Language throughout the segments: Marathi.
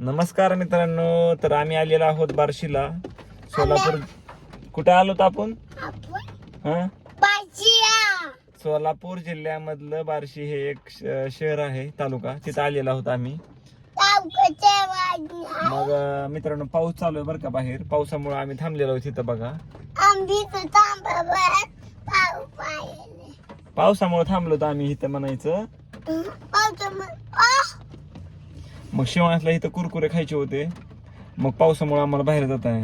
नमस्कार मित्रांनो तर आम्ही आलेलो आहोत बार्शीला. सोलापूर कुठे आलोत आपण? हा? सोलापूर जिल्ह्यामधलं बार्शी हे एक श- शहर आहे तालुका. तिथं आलेलो आहोत आम्ही. मग अं, मित्रांनो पाऊस चालू आहे बरं का बाहेर. पावसामुळे आम्ही थांबलेलो आहोत तिथं बघा. पावसामुळे थांबलो होतो आम्ही इथं म्हणायचं! मग शिवाणसला इथं कुरकुरे खायचे होते. मग पावसामुळे आम्हाला बाहेर जात आहे.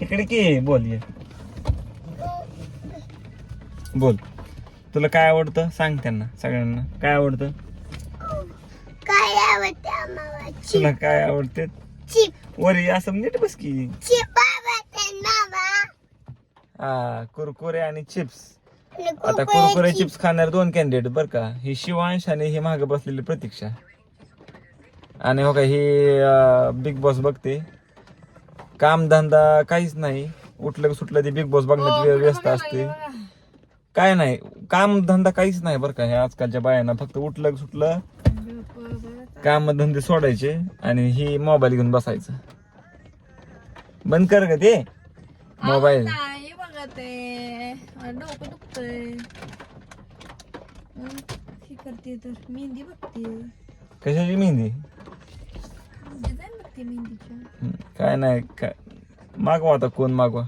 इकडे की बोल ये. बोल. तुला काय आवडतं? सांग त्यांना सगळ्यांना. काय आवडतं? काय आवडते तुला काय आवडते? वरी असं नीट बस की. हा कुरकुरे आणि चिप्स. आता कुरकुरे कुरकुरे चिप. चिप्स खाणार दोन कॅन्डिडेट बर का. ही शिवांश आणि ही मागे बसलेली प्रतीक्षा. आणि हो का ही बिग बॉस बघते. काम धंदा काहीच नाही. उठलं की सुटलं ते बिग बॉस बघण्यात वेळ व्यस्त असते. काय नाही काम धंदा काहीच नाही बरं का. हे आजकालच्या बायांना फक्त उठलं की सुटलं काम धंदे सोडायचे आणि ही मोबाईल घेऊन बसायचं. बंद कर ग ते. मोबाईल मला डोकं दुखतंय. हं, करते तर मेहंदी बघते कशाची मेहंदी? डिझाईन बघते मेहंदीच्या काय नाही काय. मागवा आता कोण मागवा.